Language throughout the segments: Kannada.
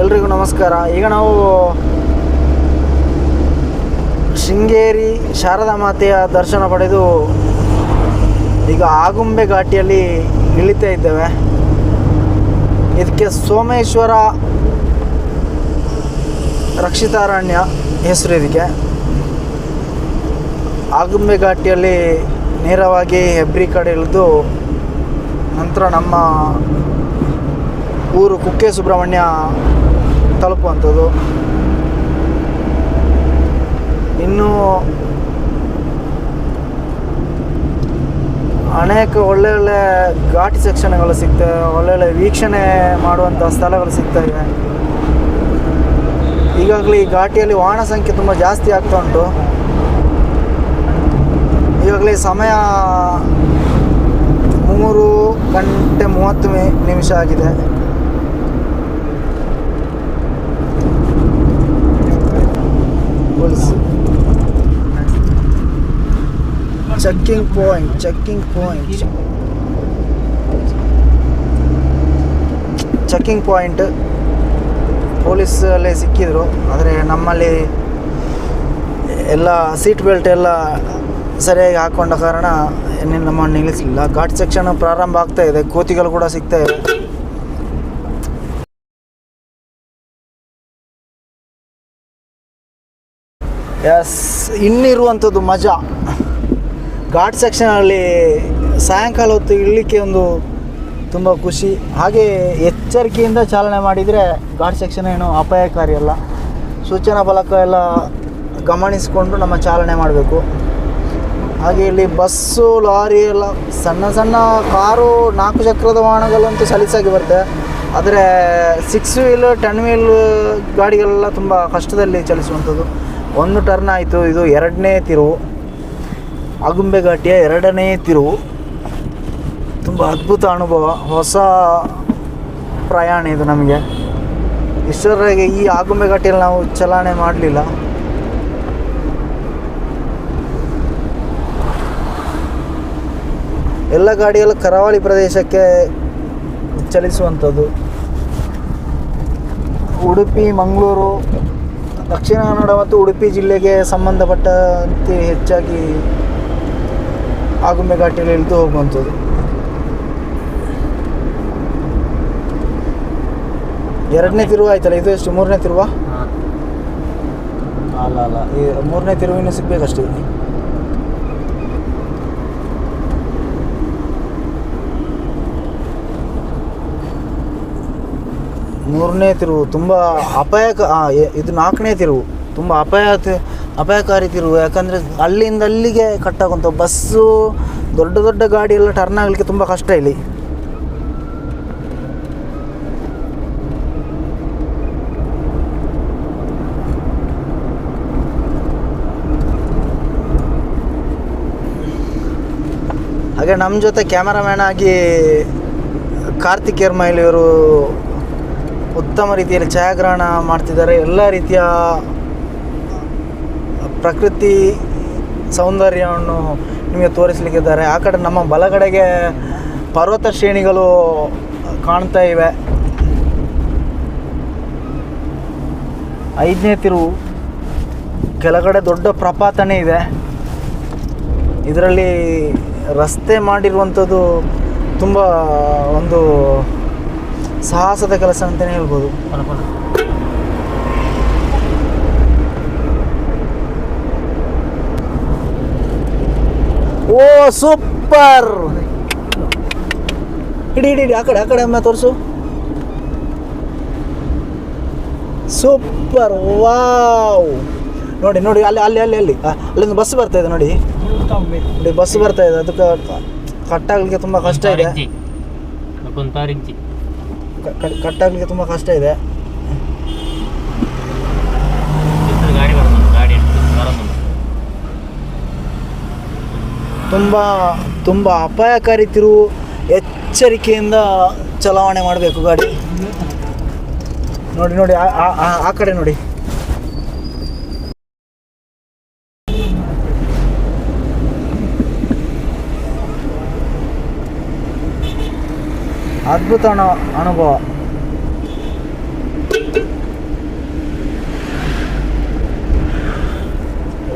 ಎಲ್ರಿಗೂ ನಮಸ್ಕಾರ. ಈಗ ನಾವು ಶೃಂಗೇರಿ ಶಾರದಾ ಮಾತೆಯ ದರ್ಶನ ಪಡೆದು ಈಗ ಆಗುಂಬೆ ಘಾಟಿಯಲ್ಲಿ ಇಳಿತಾ ಇದ್ದೇವೆ. ಇದಕ್ಕೆ ಸೋಮೇಶ್ವರ ರಕ್ಷಿತಾರಣ್ಯ ಹೆಸರು ಇದಕ್ಕೆ. ಆಗುಂಬೆ ಘಾಟಿಯಲ್ಲಿ ನೇರವಾಗಿ ಹೆಬ್ರಿ ಕಡೆ ಇಳಿದು ನಂತರ ನಮ್ಮ ಊರು ಕುಕ್ಕೆ ಸುಬ್ರಹ್ಮಣ್ಯ ತಲುಪುವಂಥದ್ದು. ಇನ್ನು ಅನೇಕ ಒಳ್ಳೆ ಒಳ್ಳೆ ಘಾಟಿ ಸೆಕ್ಷನ್ಗಳು ಸಿಗ್ತವೆ ಒಳ್ಳೆ ವೀಕ್ಷಣೆ ಮಾಡುವಂಥ ಸ್ಥಳಗಳು ಸಿಗ್ತವೆ ಈಗಾಗಲೇ ಈ ಘಾಟಿಯಲ್ಲಿ ವಾಹನ ಸಂಖ್ಯೆ ತುಂಬ ಜಾಸ್ತಿ ಆಗ್ತಾ ಉಂಟು. ಈಗಾಗಲೇ ಸಮಯ ಮೂರು ಗಂಟೆ ಮೂವತ್ತು ನಿಮಿಷ ಆಗಿದೆ. Checking point checking point checking point police ಅಲ್ಲೇ ಸಿಕ್ಕಿದ್ರು, ಆದರೆ ನಮ್ಮಲ್ಲಿ ಎಲ್ಲ ಸೀಟ್ ಬೆಲ್ಟ್ ಎಲ್ಲ ಸರಿಯಾಗಿ ಹಾಕ್ಕೊಂಡ ಕಾರಣ ಇನ್ನೇನು ನಮ್ಮನ್ನು ನಿಲ್ಲಿಸಲಿಲ್ಲ ಘಾಟ್ ಸೆಕ್ಷನ್ ಪ್ರಾರಂಭ ಆಗ್ತಾ ಇದೆ, ಕೋತಿಗಳು ಕೂಡ ಸಿಗ್ತಾ ಇದೆ. ಎಸ್ ಇನ್ನಿರುವಂಥದ್ದು ಮಜಾ. ಘಾಟ್ ಸೆಕ್ಷನಲ್ಲಿ ಸಾಯಂಕಾಲ ಹೊತ್ತು ಇಳಲಿಕ್ಕೆ ಒಂದು ತುಂಬ ಖುಷಿ. ಹಾಗೆ ಎಚ್ಚರಿಕೆಯಿಂದ ಚಾಲನೆ ಮಾಡಿದರೆ ಘಾಟ್ ಸೆಕ್ಷನ್ ಏನು ಅಪಾಯಕಾರಿ ಅಲ್ಲ. ಸೂಚನಾ ಫಲಕ ಎಲ್ಲ ಗಮನಿಸಿಕೊಂಡು ನಮ್ಮ ಚಾಲನೆ ಮಾಡಬೇಕು. ಹಾಗೆ ಇಲ್ಲಿ ಬಸ್ಸು, ಲಾರಿ ಎಲ್ಲ ಸಣ್ಣ ಸಣ್ಣ ಕಾರು, ನಾಲ್ಕು ಚಕ್ರದ ವಾಹನಗಳಂತೂ ಸಲೀಸಾಗಿ ಬರುತ್ತೆ. ಆದರೆ ಸಿಕ್ಸ್ ವೀಲ್ ಟೆನ್ ವೀಲ್ ಗಾಡಿಗಳೆಲ್ಲ ತುಂಬ ಕಷ್ಟದಲ್ಲಿ ಚಲಿಸುವಂಥದ್ದು. ಒಂದು ಟರ್ನ್ ಆಯಿತು, ಇದು ಎರಡನೇ ತಿರುವು ಆಗುಂಬೆ ಘಾಟಿಯ ಎರಡನೇ ತಿರುವು ತುಂಬ ಅದ್ಭುತ ಅನುಭವ, ಹೊಸ ಪ್ರಯಾಣ ಇದು ನಮಗೆ. ಇಷ್ಟರವರೆಗೆ ಈ ಆಗುಂಬೆ ಘಾಟಿಯಲ್ಲಿ ನಾವು ಚಲಾವಣೆ ಮಾಡಲಿಲ್ಲ. ಎಲ್ಲ ಗಾಡಿಗಳು ಕರಾವಳಿ ಪ್ರದೇಶಕ್ಕೆ ಚಲಿಸುವಂಥದ್ದು. ಉಡುಪಿ ಮಂಗಳೂರು ದಕ್ಷಿಣ ಕನ್ನಡ ಮತ್ತು ಉಡುಪಿ ಜಿಲ್ಲೆಗೆ ಸಂಬಂಧಪಟ್ಟಂತೆ ಹೆಚ್ಚಾಗಿ ಆಗುಂಬೆ ಘಾಟಿಯಲ್ಲಿ ಇಳಿದು ಹೋಗುವಂಥದ್ದು. ಎರಡನೇ ತಿರುವು ಆಯ್ತಲ್ಲ ಇದು ಎಷ್ಟು? ಮೂರನೇ ತಿರುವ? ಅಲ್ಲ ಅಲ್ಲ ಈ ಮೂರನೇ ತಿರುವಿನ ಸಿಗ್ಬೇಕಷ್ಟೇ. ಮೂರನೇ ತಿರುವು ತುಂಬ ಅಪಾಯಕ ಇದು ನಾಲ್ಕನೇ ತಿರುವು, ತುಂಬ ಅಪಾಯ ಅಪಾಯಕಾರಿ ತಿರುವು. ಯಾಕಂದರೆ ಅಲ್ಲಿಂದ ಅಲ್ಲಿಗೆ ಕಟ್ಟಾಗುವಂಥ ಬಸ್ಸು, ದೊಡ್ಡ ದೊಡ್ಡ ಗಾಡಿ ಎಲ್ಲ ಟರ್ನ್ ಆಗಲಿಕ್ಕೆ ತುಂಬ ಕಷ್ಟ ಇಲ್ಲಿ. ಹಾಗೆ ನಮ್ಮ ಜೊತೆ ಕ್ಯಾಮರಾಮ್ಯಾನ್ ಆಗಿ ಕಾರ್ತಿಕ್ ಎರ್ಮೈಲ್ ಇವರು ಉತ್ತಮ ರೀತಿಯಲ್ಲಿ ಛಾಯಾಗ್ರಹಣ ಮಾಡ್ತಿದ್ದಾರೆ. ಎಲ್ಲ ರೀತಿಯ ಪ್ರಕೃತಿ ಸೌಂದರ್ಯವನ್ನು ನಿಮಗೆ ತೋರಿಸಲಿಕ್ಕಿದ್ದಾರೆ. ಆ ಕಡೆ ನಮ್ಮ ಬಲಗಡೆಗೆ ಪರ್ವತ ಶ್ರೇಣಿಗಳು ಕಾಣ್ತಾ ಇವೆ. ಐದನೇ ತಿರುವು ಕೆಳಗಡೆ ದೊಡ್ಡ ಪ್ರಪಾತನೇ ಇದೆ. ಇದರಲ್ಲಿ ರಸ್ತೆ ಮಾಡಿರುವಂಥದ್ದು ತುಂಬ ಒಂದು ಸಾಹಸದ ಕೆಲಸ ಅಂತಲೇ ಹೇಳ್ಬೋದು. ಓ, ಸೂಪರ್! ಇಡಿ ಇಡಿ ಆ ಕಡೆ ಆ ಕಡೆ ಅಮ್ಮ ತೋರಿಸು. Super, wow! ನೋಡಿ ನೋಡಿ, ಅಲ್ಲಿ ಅಲ್ಲಿ ಅಲ್ಲಿ ಅಲ್ಲಿ. ಅಲ್ಲಿಂದ ಬಸ್ ಬರ್ತಾ ಇದೆ, ನೋಡಿ. ನೋಡಿ, ಬಸ್ ಬರ್ತಾ ಇದೆ. ಅದಕ್ಕೆ ಕಟ್ಟಾಗಲಿಕ್ಕೆ ತುಂಬ ಕಷ್ಟ ಇದೆ. ಕಟ್ಟಾಗಲಿಕ್ಕೆ ತುಂಬ ಕಷ್ಟ ಇದೆ. ತುಂಬಾ ತುಂಬ ಅಪಾಯಕಾರಿ ತಿರುವು ಎಚ್ಚರಿಕೆಯಿಂದ ಚಲಾವಣೆ ಮಾಡಬೇಕು ಗಾಡಿ. ನೋಡಿ ನೋಡಿ ಆ ಕಡೆ ನೋಡಿ. ಅದ್ಭುತ ಅನುಭವ.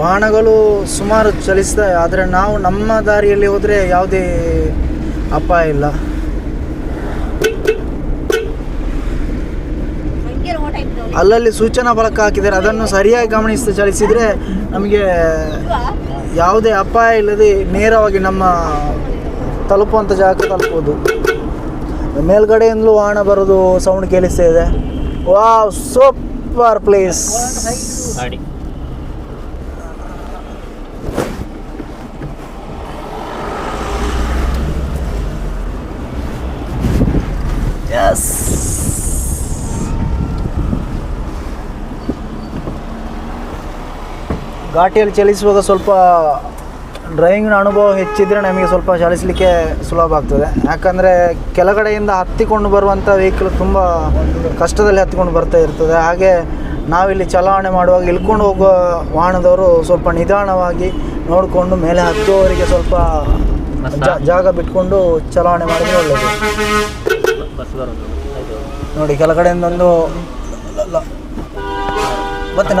ವಾಹನಗಳು ಸುಮಾರು ಚಲಿಸ್ತವೆ ಆದರೆ ನಾವು ನಮ್ಮ ದಾರಿಯಲ್ಲಿ ಹೋದರೆ ಯಾವುದೇ ಅಪಾಯ ಇಲ್ಲ. ಅಲ್ಲಲ್ಲಿ ಸೂಚನಾ ಫಲಕ ಹಾಕಿದ್ದಾರೆ. ಅದನ್ನು ಸರಿಯಾಗಿ ಗಮನಿಸಿ ಚಲಿಸಿದರೆ ನಮಗೆ ಯಾವುದೇ ಅಪಾಯ ಇಲ್ಲದೆ ನೇರವಾಗಿ ನಮ್ಮ ತಲುಪುವಂಥ ಜಾಗ ತಲುಪೋದು ಮೇಲ್ಗಡೆಯಿಂದಲೂ ವಾಹನ ಬರೋದು ಸೌಂಡ್ ಕೇಳಿಸ್ತಾ ಇದೆ. Wow super place. ಘಾಟಿಯಲ್ಲಿ ಚಲಿಸುವಾಗ ಸ್ವಲ್ಪ ಡ್ರೈವಿಂಗ್ನ ಅನುಭವ ಹೆಚ್ಚಿದ್ರೆ ನಮಗೆ ಸ್ವಲ್ಪ ಚಲಿಸಲಿಕ್ಕೆ ಸುಲಭ ಆಗ್ತದೆ. ಯಾಕಂದರೆ ಕೆಳಗಡೆಯಿಂದ ಹತ್ತಿಕೊಂಡು ಬರುವಂಥ ವೆಹಿಕಲ್ ತುಂಬ ಕಷ್ಟದಲ್ಲಿ ಹತ್ತಿಕೊಂಡು ಬರ್ತಾ ಇರ್ತದೆ. ಹಾಗೆ ನಾವಿಲ್ಲಿ ಚಲಾವಣೆ ಮಾಡುವಾಗ ಇಳ್ಕೊಂಡು ಹೋಗುವ ವಾಹನದವರು ಸ್ವಲ್ಪ ನಿಧಾನವಾಗಿ ನೋಡಿಕೊಂಡು ಮೇಲೆ ಹತ್ತುವವರಿಗೆ ಸ್ವಲ್ಪ ಜಾಗ ಬಿಟ್ಕೊಂಡು ಚಲಾವಣೆ ಮಾಡಿದ್ರೆ ಒಳ್ಳೆಯದು ನೋಡಿ ಕೆಳಗಡೆಯಿಂದ ಒಂದು ಗೊತ್ತಿನ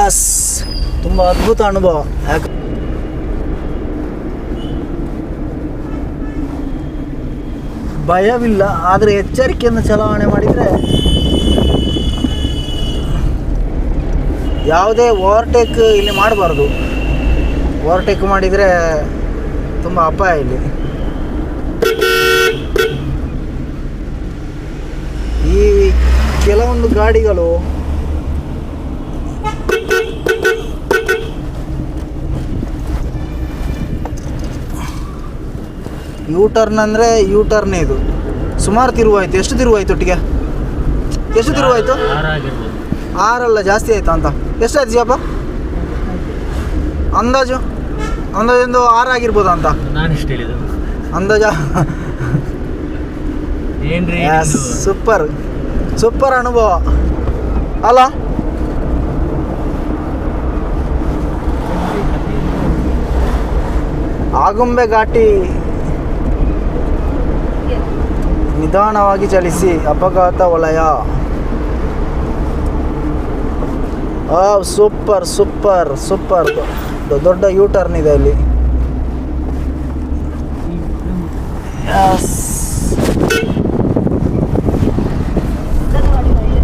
ಎಸ್ ತುಂಬ ಅದ್ಭುತ ಅನುಭವ. ಯಾಕೆ ಭಯವಿಲ್ಲ, ಆದರೆ ಎಚ್ಚರಿಕೆಯಿಂದ ಚಲಾವಣೆ ಮಾಡಿದರೆ ಯಾವುದೇ ಓವರ್ಟೇಕ್ ಇಲ್ಲಿ ಮಾಡಬಾರ್ದು. ಓವರ್ಟೇಕ್ ಮಾಡಿದರೆ ತುಂಬ ಅಪಾಯ ಇಲ್ಲಿ. ಈ ಕೆಲವೊಂದು ಗಾಡಿಗಳು ಯೂ ಟರ್ನ್ ಅಂದರೆ ಯೂ ಟರ್ನ್ ಇದು. ಸುಮಾರು ತಿರುವಾಯಿತು. ಎಷ್ಟು ತಿರುವಾಯಿತು ಒಟ್ಟಿಗೆ? ಎಷ್ಟು ತಿರುವಾಯಿತು? ಆರಲ್ಲ ಜಾಸ್ತಿ ಆಯ್ತಾ ಅಂತ? ಎಷ್ಟಾಯ್ತು ಜಿಯಪ್ಪ ಅಂದಾಜು? ಅಂದಾಜೊಂದು ಆರು ಆಗಿರ್ಬೋದು ಅಂತ? ಅಂದಾಜ? ಸೂಪರ್ ಸೂಪರ್ ಅನುಭವ. ಅಲ್ಲ ಆಗುಂಬೆ ಘಾಟಿ ನಿಧಾನವಾಗಿ ಚಲಿಸಿ ಅಪಘಾತ ವಲಯ. Super super super. ದೊಡ್ಡ ಯೂ ಟರ್ನ್ ಇದೆ ಅಲ್ಲಿ Yes. ಉದ್ದದ ಗಾಡಿ ಗಾಡಿ.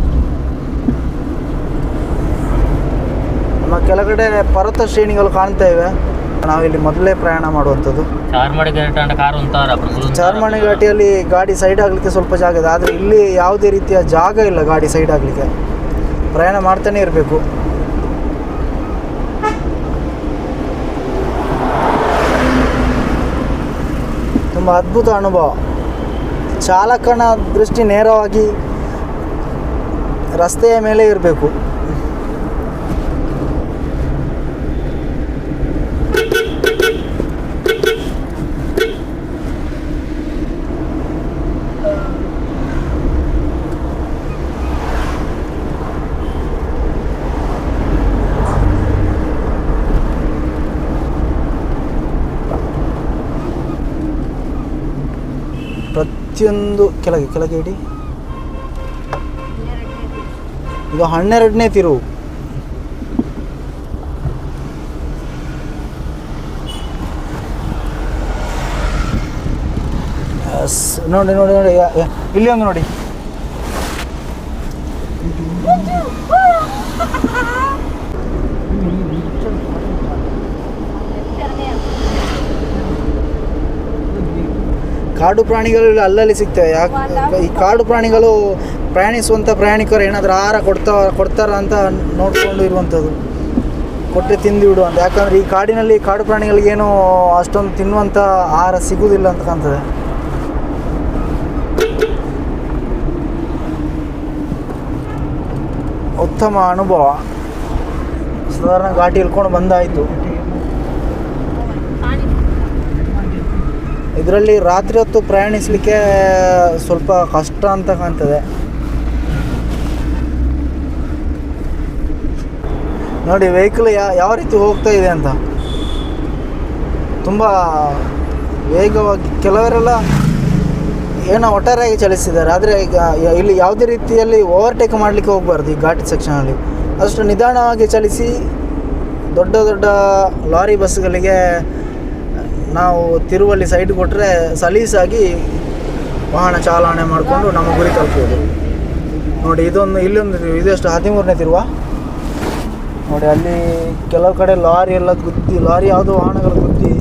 ನಮ್ಮ ಕೆಳಗಡೆ ಪರ್ವತ ಶ್ರೇಣಿಗಳು ಕಾಣ್ತಾ ಇವೆ. ನಾವಿಲ್ಲಿ ಮೊದಲೇ ಪ್ರಯಾಣ ಮಾಡುವಂಥದ್ದು. ಚಾರ್ಮಾಡಿ ಚಾರ್ಮಾಣಿ ಘಾಟಿಯಲ್ಲಿ ಗಾಡಿ ಸೈಡ್ ಆಗಲಿಕ್ಕೆ ಸ್ವಲ್ಪ ಜಾಗ ಇದೆ. ಆದರೆ ಇಲ್ಲಿ ಯಾವುದೇ ರೀತಿಯ ಜಾಗ ಇಲ್ಲ ಗಾಡಿ ಸೈಡ್ ಆಗಲಿಕ್ಕೆ. ಪ್ರಯಾಣ ಮಾಡ್ತಾನೆ ಇರಬೇಕು. ತುಂಬ ಅದ್ಭುತ ಅನುಭವ. ಚಾಲಕನ ದೃಷ್ಟಿ ನೇರವಾಗಿ ರಸ್ತೆಯ ಮೇಲೆ ಇರಬೇಕು. ಪ್ರತಿಯೊಂದು ಕೆಳಗೆ ಕೆಳಗೆ ಇಡಿ. ಇದು ಹನ್ನೆರಡನೇ ತಿರುವು ನೋಡಿ ನೋಡಿ ನೋಡಿ ಇಲ್ಲಿ ಒಂದು ನೋಡಿ. ಕಾಡು ಪ್ರಾಣಿಗಳು ಅಲ್ಲಲ್ಲಿ ಸಿಗ್ತವೆ. ಯಾಕೆ ಈ ಕಾಡು ಪ್ರಾಣಿಗಳು ಪ್ರಯಾಣಿಸುವಂಥ ಪ್ರಯಾಣಿಕರು ಏನಾದರೂ ಆಹಾರ ಕೊಡ್ತಾ ಕೊಡ್ತಾರ ಅಂತ ನೋಡಿಕೊಂಡು ಇರುವಂಥದ್ದು ಕೊಟ್ಟರೆ ತಿಂದು ಬಿಡು ಅಂತ. ಯಾಕಂದರೆ ಈ ಕಾಡಿನಲ್ಲಿ ಕಾಡು ಪ್ರಾಣಿಗಳಿಗೇನು ಅಷ್ಟೊಂದು ತಿನ್ನುವಂಥ ಆಹಾರ ಸಿಗುವುದಿಲ್ಲ ಅಂತ ಕಾಣ್ತದೆ. ಉತ್ತಮ ಅನುಭವ. ಸಾಧಾರಣ ಘಾಟಿ ಇಳ್ಕೊಂಡು ಬಂದಾಯಿತು. ಇದರಲ್ಲಿ ರಾತ್ರಿ ಹೊತ್ತು ಪ್ರಯಾಣಿಸಲಿಕ್ಕೆ ಸ್ವಲ್ಪ ಕಷ್ಟ ಅಂತ ಕಾಣ್ತದೆ. ನೋಡಿ ವೆಹಿಕಲ್ ಯಾವ ರೀತಿ ಹೋಗ್ತಾ ಇದೆ ಅಂತ. ತುಂಬ ವೇಗವಾಗಿ, ಕೆಲವರೆಲ್ಲ ಏನೋ ಒಟ್ಟಾರೆಯಾಗಿ ಚಲಿಸಿದ್ದಾರೆ. ಆದರೆ ಈಗ ಇಲ್ಲಿ ಯಾವುದೇ ರೀತಿಯಲ್ಲಿ ಓವರ್ಟೇಕ್ ಮಾಡಲಿಕ್ಕೆ ಹೋಗಬಾರ್ದು ಈ ಘಾಟಿ ಸೆಕ್ಷನಲ್ಲಿ ಅಷ್ಟು ನಿಧಾನವಾಗಿ ಚಲಿಸಿ ದೊಡ್ಡ ದೊಡ್ಡ ಲಾರಿ ಬಸ್ಗಳಿಗೆ ನಾವು ತಿರುವಲ್ಲಿ ಸೈಡ್ ಕೊಟ್ಟರೆ ಸಲೀಸಾಗಿ ವಾಹನ ಚಾಲನೆ ಮಾಡಿಕೊಂಡು ನಮ್ಮ ಗುರಿ ತಲುಪೋದು ನೋಡಿ, ಇದೊಂದು ಇಲ್ಲೊಂದು ಇದಷ್ಟು ಹದಿಮೂರನೇ ತಿರುವ? ನೋಡಿ, ಅಲ್ಲಿ ಕೆಲವು ಕಡೆ ಲಾರಿ ಎಲ್ಲ ಗುದ್ದಿ, ಲಾರಿ ಯಾವುದು ವಾಹನಗಳು ಗುದ್ದಿ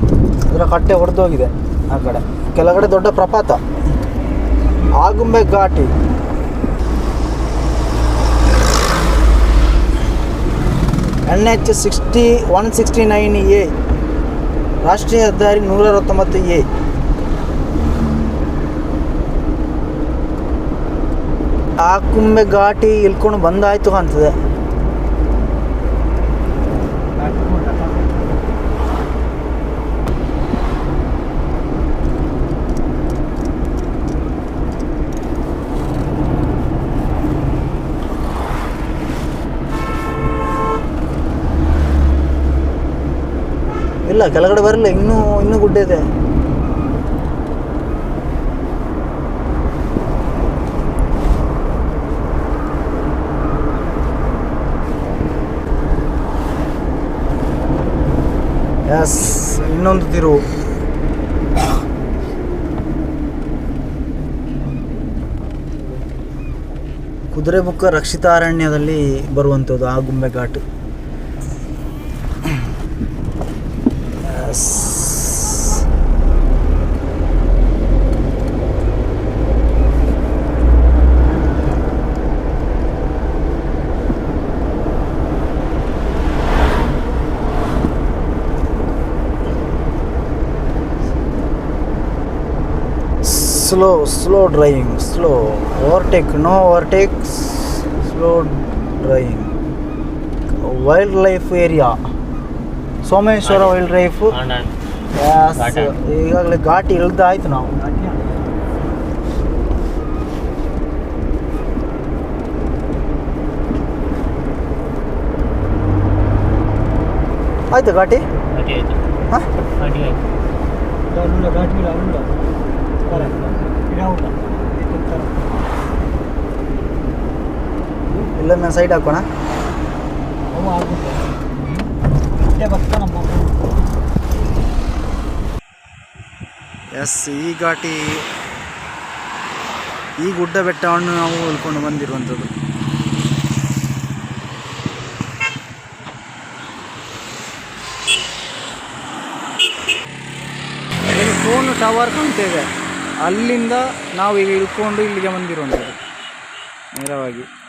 ಅದರ ಕಟ್ಟೆ ಹೊಡೆದೋಗಿದೆ ಆ ಕಡೆ. ಕೆಲಗಡೆ ದೊಡ್ಡ ಪ್ರಪಾತ. ಆಗುಂಬೆ ಘಾಟಿ. N H sixty one sixty nine A ರಾಷ್ಟ್ರೀಯ ಹೆದ್ದಾರಿ ನೂರ ಅರವತ್ತೊಂಬತ್ತು ಎ. ಆಕುಂಬೆ ಘಾಟಿ ಇಳ್ಕೊಂಡು ಬಂದಾಯ್ತು ಕಾಣ್ತದೆ ಇಲ್ಲ, ಕೆಳಗಡೆ ಬರಲಿಲ್ಲ ಇನ್ನೂ ಇನ್ನೂ ಗುಡ್ಡ ಇದೆ. ಎಸ್ ಇನ್ನೊಂದು ತಿರುವು. ಕುದುರೆಮುಖ ರಕ್ಷಿತಾರಣ್ಯದಲ್ಲಿ ಬರುವಂಥದ್ದು Agumbe Ghat S slow slow driving slow overtake no overtake slow driving wildlife area Someshwara wildlife ಈಗಾಗಲೇ. ಘಾಟಿ. ಇಳ್ದ ಆಯ್ತು ನಾವು. ಆಯ್ತು ಘಾಟಿ? ಘಾಟಿ ಆಯ್ತು. ಹಾಂ? ಆಯ್ತು ಇಲ್ಲೊಮ್ಮೆ ಸೈಡ್ ಹಾಕೋಣ. ಎಸ್ ಈ ಘಾಟಿ ಈ ಗುಡ್ಡ ಬೆಟ್ಟವನ್ನು ನಾವು ಉಳ್ಕೊಂಡು ಬಂದಿರುವಂಥದ್ದು. ಫೋನ್ ಟವರ್ ಕಾಣ್ತೇವೆ ಅಲ್ಲಿಂದ ನಾವು ಇಲ್ಲಿ ಇಳ್ಕೊಂಡು ಇಲ್ಲಿಗೆ ಬಂದಿರುವಂಥದ್ದು. ನೇರವಾಗಿ.